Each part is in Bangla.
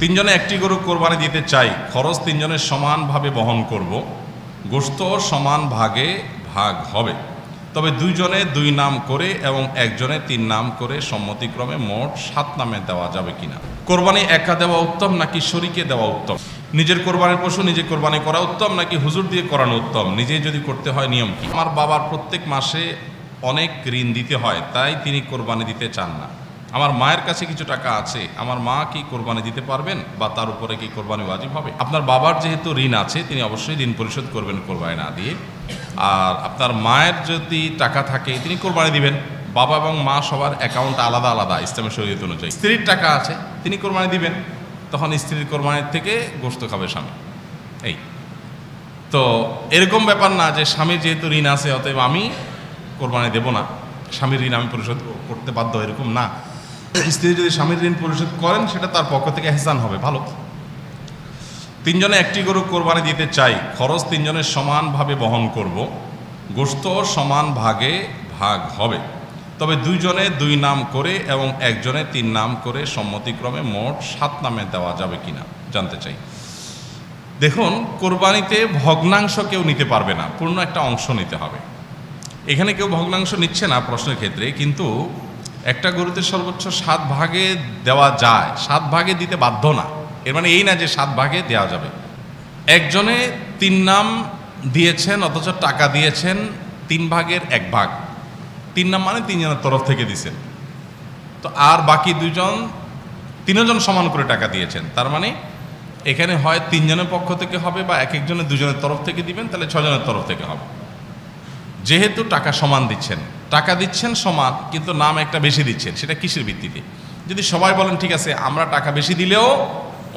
তিনজনে একটি গরু কোরবানি দিতে চাই, খরচ তিনজনের সমানভাবে বহন করব, গোস্ত সমান ভাগে ভাগ হবে। তবে দুইজনে দুই নাম করে এবং একজনে তিন নাম করে সম্মতিক্রমে মোট সাত নামে দেওয়া যাবে কিনা? কোরবানি একা দেওয়া উত্তম নাকি শরীকে দেওয়া উত্তম? নিজের কোরবানির পশু নিজে কোরবানি করা উত্তম নাকি হুজুর দিয়ে করানো উত্তম? নিজেই যদি করতে হয় নিয়ম কি? আমার বাবার প্রত্যেক মাসে অনেক ঋণ দিতে হয়, তাই তিনি কোরবানি দিতে চান না। আমার মায়ের কাছে কিছু টাকা আছে, আমার মা কি কোরবানি দিতে পারবেন বা তার উপরে কি কোরবানি ওয়াজিব হবে? আপনার বাবার যেহেতু ঋণ আছে, তিনি অবশ্যই ঋণ পরিশোধ করবেন কোরবানি না দিয়ে। আর আপনার মায়ের যদি টাকা থাকে, তিনি কোরবানি দিবেন। বাবা এবং মা সবার অ্যাকাউন্ট আলাদা আলাদা ইসলামের শরীয়ত অনুযায়ী। স্ত্রীর টাকা আছে, তিনি কোরবানি দিবেন। তখন স্ত্রীর কোরবানির থেকে গোস্ত খাবে স্বামী। এই। তো এরকম ব্যাপার না যে স্বামীর যেহেতু ঋণ আছে, অতএব আমি কোরবানি দেব না। স্বামীর ঋণ আমি পরিশোধ করতে বাধ্য, এরকম না। স্ত্রী যদি স্বামীর ঋণ পরিশোধ করেন, সেটা তার পক্ষ থেকে হেসান হবে। ভালো। তিনজনে একটি গরু কোরবানি দিতে চাই। খরচ তিনজনের সমানভাবে বহন করব। গোস্ত সমান ভাগে ভাগ হবে। তবে দুইজনে দুই নাম করে এবং একজনে তিন নাম করে সম্মতিক্রমে মোট সাত নামে দেওয়া যাবে কিনা জানতে চাই। দেখুন, কোরবানিতে ভগ্নাংশ কেউ নিতে পারবে না। পূর্ণ একটা অংশ নিতে হবে। এখানে কেউ ভগ্নাংশ নিচ্ছে না প্রশ্নের ক্ষেত্রে, কিন্তু একটা গরুতে সর্বোচ্চ সাত ভাগে দেওয়া যায়। সাত ভাগে দিতে বাধ্য না। এর মানে এই না যে সাত ভাগে দেওয়া যাবে। একজনে তিন নাম দিয়েছেন, অথচ টাকা দিয়েছেন, তিন ভাগের এক ভাগ। তিন নাম মানে তিনজনের তরফ থেকে দিছেন। তো আর বাকি দুজন তিনজন সমান করে টাকা দিয়েছেন। তার মানে এখানে হয় তিনজনের পক্ষ থেকে হবে বা এক একজনের দুজনের তরফ থেকে দিবেন, তাহলে ছজনের তরফ থেকে হবে। যেহেতু টাকা সমান দিচ্ছেন। টাকা দিচ্ছেন সমান, কিন্তু নাম একটা বেশি দিচ্ছেন, সেটা কিসের ভিত্তিতে? যদি সবাই বলেন, ঠিক আছে, আমরা টাকা বেশি দিলেও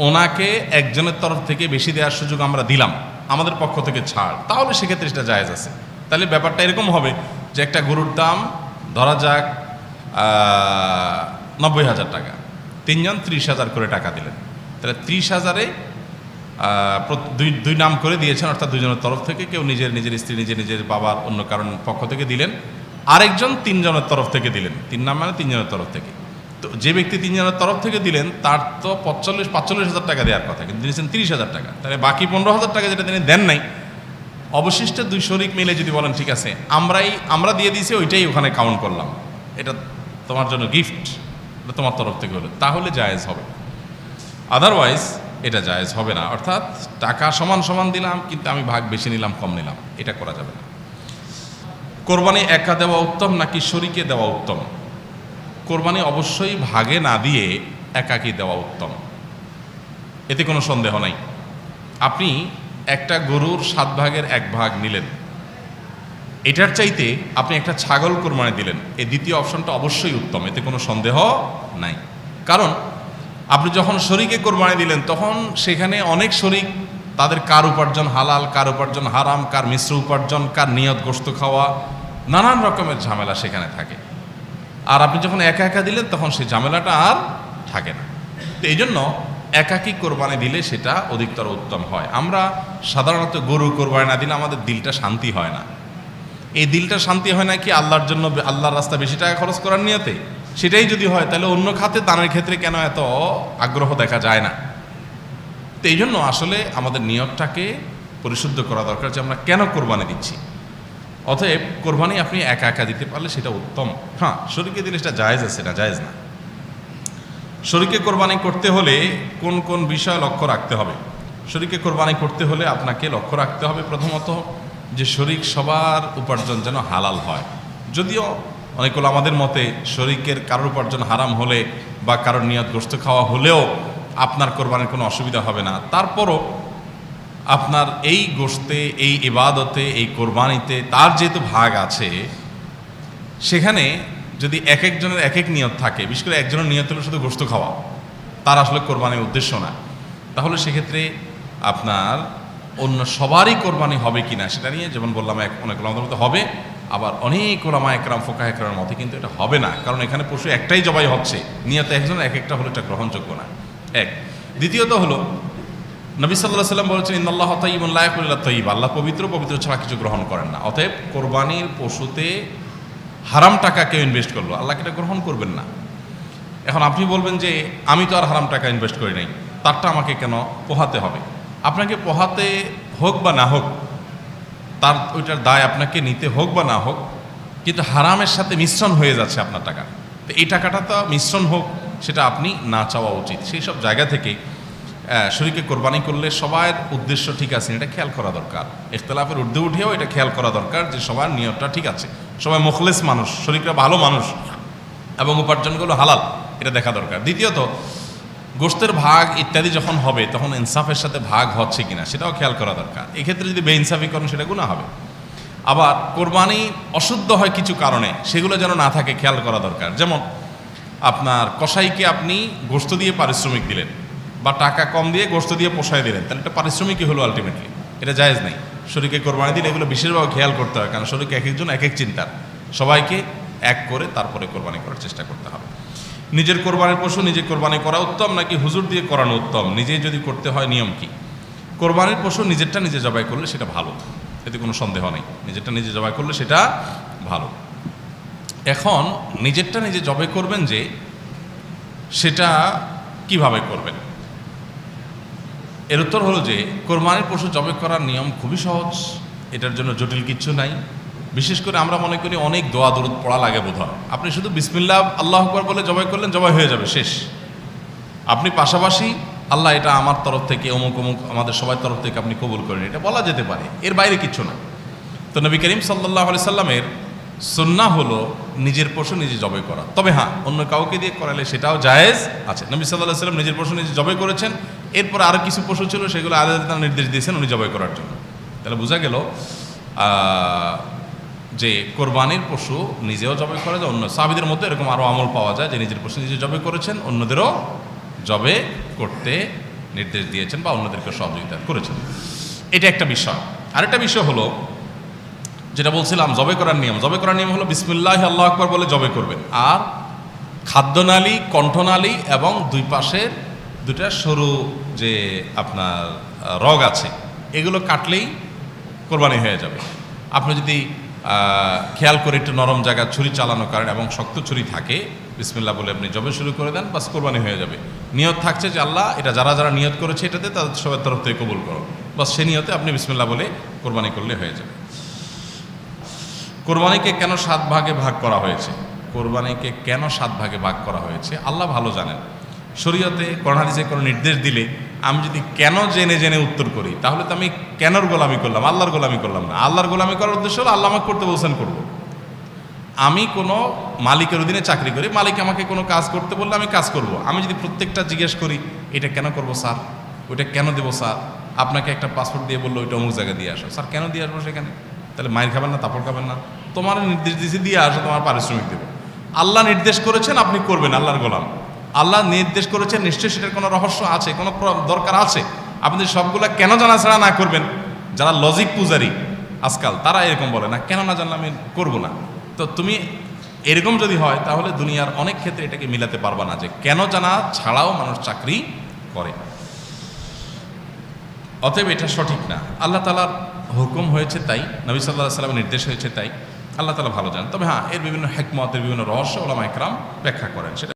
ওনাকে একজনের তরফ থেকে বেশি দেওয়ার সুযোগ আমরা দিলাম, আমাদের পক্ষ থেকে ছাড়, তাহলে সেক্ষেত্রে সেটা জায়েজ আছে। তাহলে ব্যাপারটা এরকম হবে যে একটা গরুর দাম ধরা যাক নব্বই হাজার টাকা। তিনজন ত্রিশ হাজার করে টাকা দিলেন। তাহলে ত্রিশ হাজারে দুই দুই নাম করে দিয়েছেন, অর্থাৎ দুজনের তরফ থেকে কেউ নিজের নিজের স্ত্রী, নিজের নিজের বাবার অন্য কারণ পক্ষ থেকে দিলেন। আরেকজন তিনজনের তরফ থেকে দিলেন। তিন নাম মানে তিনজনের তরফ থেকে। তো যে ব্যক্তি তিনজনের তরফ থেকে দিলেন, তার তো পঁচল্লিশ, পাঁচচল্লিশ হাজার টাকা দেওয়ার কথা, কিন্তু দিয়েছেন তিরিশ হাজার টাকা। তাহলে বাকি পনেরো হাজার টাকা যেটা তিনি দেন নাই, অবশিষ্ট দুই শরিক মিলে যদি বলেন, ঠিক আছে, আমরাই, আমরা দিয়ে দিয়েছি, ওইটাই ওখানে কাউন্ট করলাম। এটা তোমার জন্য গিফট এটা তোমার তরফ থেকে হলো। তাহলে জায়েজ হবে। আদারওয়াইজ এটা জায়েজ হবে না। অর্থাৎ টাকা সমান সমান দিলাম, কিন্তু আমি ভাগ বেশি নিলাম, কম নিলাম। এটা করা যাবে না। কোরবানি একা দেওয়া উত্তম নাকি শরীকে দেওয়া উত্তম? কোরবানি অবশ্যই ভাগে না দিয়ে একাকি দেওয়া উত্তম। এতে কোনো সন্দেহ নাই। আপনি একটা গরুর সাত ভাগের এক ভাগ নিলেন। এটার চাইতে আপনি একটা ছাগল কোরবানি দিলেন। এই দ্বিতীয় অপশনটা অবশ্যই উত্তম, এতে কোনো সন্দেহ নাই। কারণ, আপনি যখন শরীকে কোরবানি দিলেন, তখন সেখানে অনেক শরিক তাদের কার উপার্জন হালাল, কার উপার্জন হারাম, কার মিশ্র উপার্জন, কার নিয়ত গোস্ত খাওয়া নানান রকমের ঝামেলা সেখানে থাকে। আর আপনি যখন একা একা দিলেন, তখন সেই ঝামেলাটা আর থাকে না। তো এই জন্য একাকি কোরবানি দিলে সেটা অধিকতর উত্তম হয়। আমরা সাধারণত গরু কোরবানি না দিলে আমাদের দিলটা শান্তি হয় না। এই দিলটা শান্তি হয় না কি আল্লাহর জন্য আল্লাহর রাস্তা বেশি টাকা খরচ করার নিয়তে? সেটাই যদি হয়, তাহলে অন্য খাতে দানের ক্ষেত্রে কেন এত আগ্রহ দেখা যায় না? তো এই জন্য আসলে আমাদের নিয়তটাকে পরিশুদ্ধ করা দরকার যে আমরা কেন কোরবানি দিচ্ছি। অতএব কোরবানি আপনি একা একা দিতে পারলে সেটা উত্তম। হ্যাঁ শরীরকে দিলে সেটা জায়েজ আছে না জায়েজ না। শরীরকে কোরবানি করতে হলে কোন কোন বিষয় লক্ষ্য রাখতে হবে? শরীরকে কোরবানি করতে হলে আপনাকে লক্ষ্য রাখতে হবে প্রথমত যে শরিক সবার উপার্জন যেন হালাল হয়। যদিও অনেকগুলো আমাদের মতে শরিকের কারোর উপার্জন হারাম হলে বা কারোর নিয়ত গোস্ত খাওয়া হলেও আপনার কোরবানির কোনো অসুবিধা হবে না। তারপরও আপনার এই গোস্তে এই ইবাদতে, এই কোরবানিতে তার যেহেতু ভাগ আছে, সেখানে যদি এক একজনের এক এক নিয়ত থাকে, বিশেষ করে একজনের নিয়ত হলো শুধু গোস্ত খাওয়া, তার আসলে কোরবানির উদ্দেশ্য না, তাহলে সেক্ষেত্রে আপনার অন্য সবারই কোরবানি হবে কি না সেটা নিয়ে যেমন বললাম, এক অনেক ওলামাদের মধ্যে হবে, আবার অনেক ওলামা একরাম ফোকা একরামের মতে কিন্তু এটা হবে না, কারণ এখানে পশু একটাই জবাই হচ্ছে, নিয়ত একজন এক একটা হলো এটা গ্রহণযোগ্য না। এক। দ্বিতীয়ত হলো নবী সাল্লাহ সাল্লাম বলেছেন ইন্দাল্লাহ তাইবুল্লাহ তৈব আল্লাহ পবিত্র পবিত্র ছাড়া কিছু গ্রহণ করেন না। অতএব কোরবানির পশুতে হারাম টাকা কেউ ইনভেস্ট করল? আল্লাহ এটা গ্রহণ করবেন না? এখন আপনি বলবেন যে, আমি তো আর হারাম টাকা ইনভেস্ট করি নাই। তারটা আমাকে কেন পোহাতে হবে? আপনাকে পোহাতে হোক বা না হোক, তার ওইটার দায় আপনাকে নিতে হোক বা না হোক, কিন্তু হারামের সাথে মিশ্রণ হয়ে যাচ্ছে আপনার টাকা। তো এই টাকাটা তো মিশ্রণ হোক, সেটা আপনি না চাওয়া উচিত। সেই সব জায়গা থেকে আহ, শরীরকে কোরবানি করলে সবার উদ্দেশ্য ঠিক আছে এটা খেয়াল করা দরকার। ইখতলাফের ঊর্ধ্বে উঠেও এটা খেয়াল করা দরকার যে সবার নিয়তটা ঠিক আছে। সবাই মুখলেস মানুষ শরীরটা ভালো মানুষ এবং উপার্জনগুলো হালাল এটা দেখা দরকার। দ্বিতীয়ত গোষ্ঠের ভাগ ইত্যাদি যখন হবে তখন ইনসাফের সাথে ভাগ হচ্ছে কিনা সেটাও খেয়াল করা দরকার। এক্ষেত্রে যদি বেইনসাফি করেন সেটা গুণা হবে। আবার কোরবানি অশুদ্ধ হয় কিছু কারণে সেগুলো যেন না থাকে খেয়াল করা দরকার। যেমন আপনার কসাইকে আপনি গোস্ত দিয়ে পারিশ্রমিক দিলেন। বা টাকা কম দিয়ে গোস্ত দিয়ে পোষায় দিলেন। তাহলে এটা পারিশ্রমিকই হলো আলটিমেটলি এটা জায়েজ নেই। শরীরকে কোরবানি দিলে এগুলো বিশেষভাবে খেয়াল করতে হয়, কারণ শরীরকে এক একজন, এক এক চিন্তার। সবাইকে এক করে তারপরে কোরবানি করার চেষ্টা করতে হবে। নিজের কোরবানির পশু নিজে কোরবানি করা উত্তম নাকি হুজুর দিয়ে করানো উত্তম? নিজেই যদি করতে হয় নিয়ম কি? কোরবানির পশু নিজেরটা নিজে জবাই করলে সেটা ভালো। এতে কোনো সন্দেহ নেই। নিজেরটা নিজে জবাই করলে সেটা ভালো। এখন নিজেরটা নিজে জবাই করবেন যে সেটা কীভাবে করবেন? এর উত্তর হলো যে, কোরবানির পশু জবাই করার নিয়ম খুবই সহজ। এটার জন্য জটিল কিচ্ছু নাই। বিশেষ করে আমরা মনে করি অনেক দোয়া দরুদ পড়া লাগে বোধ আপনি শুধু বিসমিল্লাহ, আল্লাহ আকবর বলে জবাই করলেন, জবাই হয়ে যাবে, শেষ। আপনি পাশাপাশি আল্লাহ এটা আমার তরফ থেকে, অমুক অমুক আমাদের সবাই তরফ থেকে আপনি কবুল করেন। এটা বলা যেতে পারে। এর বাইরে কিচ্ছু না। তো নবী করিম সাল্লাহ আলি সাল্লামের সন্না হলো নিজের পশু নিজে জবাই করা। তবে হ্যাঁ অন্য কাউকে দিয়ে করালে সেটাও জায়েজ আছে। নবী সাল্লাহ সাল্লাম নিজের পশু নিজে জবাই করেছেন। এরপর আরও কিছু পশু ছিল, সেগুলো আলাদা তারা নির্দেশ দিয়েছেন উনি জবাই করার জন্য। তাহলে বোঝা গেল যে কোরবানির পশু নিজেও জবাই করা যায়, অন্য সাহাবিদের মধ্যে এরকম আরও আমল পাওয়া যায়, যে নিজের পশু নিজে জবাই করেছেন, অন্যদেরও জবে করতে নির্দেশ দিয়েছেন বা অন্যদেরকে সহযোগিতা করেছেন। এটা একটা বিষয়। আরেকটা বিষয় হলো, যেটা বলছিলাম জবে করার নিয়ম। জবে করার নিয়ম হলো বিসমুল্লাহ, আল্লাহ আকবর বলে জবে করবেন। আর খাদ্যনালী, কণ্ঠনালী এবং দুই পাশের দুটা সরু যে আপনার রগ আছে, এগুলো কাটলেই কোরবানি হয়ে যাবে। আপনি যদি খেয়াল করে একটু নরম জায়গা ছুরি চালানো কারণ এবং শক্ত ছুরি থাকে বিসমিল্লা বলে আপনি জবে শুরু করে দেন, বাস কোরবানি হয়ে যাবে। নিয়ত থাকছে যে আল্লাহ এটা যারা যারা নিয়ত করেছে এটাতে তাদের সবার তরফ থেকে কবুল করো। বাস সে নিয়তে আপনি বিসমিল্লা বলে কোরবানি করলে হয়ে যাবে। কোরবানিকে কেন সাত ভাগে ভাগ করা হয়েছে? কোরবানিকে কেন সাত ভাগে ভাগ করা হয়েছে? আল্লাহ ভালো জানেন। শরীয়তে করোনাদিসে কোনো নির্দেশ দিলে আমি যদি কেন জেনে জেনে উত্তর করি, তাহলে তো আমি কেনর গোলামি করলাম, আল্লাহর গোলামি করলাম না। আল্লাহর গোলামি করার উদ্দেশ্য হলো আল্লাহ আমাকে করতে বলছেন করব। আমি কোনো মালিকের অধীনে চাকরি করি, মালিক আমাকে কোনো কাজ করতে বললে আমি কাজ করব। আমি যদি প্রত্যেকটা জিজ্ঞেস করি, এটা কেন করব স্যার? ওইটা কেন দেবো স্যার? আপনাকে একটা পাসপোর্ট দিয়ে বলল, ওইটা অমুক জায়গায় দিয়ে আসো। স্যার, কেন দিয়ে আসব সেখানে? তাহলে মায়ের খাবেন না তাপড় খাবেন না। তোমার নির্দেশ দিয়েছে দিয়ে আসো, তোমার পারিশ্রমিক দেবো। আল্লাহ নির্দেশ করেছেন, আপনি করবেন আল্লাহর গোলাম। আল্লাহ নির্দেশ করেছেন, নিশ্চয়ই সেটার কোনো রহস্য আছে, কোনো দরকার আছে। আপনি সবগুলা কেন জানা ছাড়া না করবেন? যারা লজিক পূজারি আজকাল, তারা এরকম বলে, না, কেন না জানলে আমি করব না? তো তুমি এরকম যদি হয়, তাহলে দুনিয়ার অনেক ক্ষেত্রে এটাকে মিলাতে পারবা না যে, কেন জানা ছাড়াও মানুষ চাকরি করে। অতএব এটা সঠিক না। আল্লাহ তালার হুকুম হয়েছে তাই, নবী সাল্লাহ সাল্লামের নির্দেশ হয়েছে তাই। আল্লাহ তালা ভালো জানেন। তবে হ্যাঁ এর বিভিন্ন হেকমতের বিভিন্ন রহস্য ওলামা একরাম ব্যাখ্যা করেন। সেটা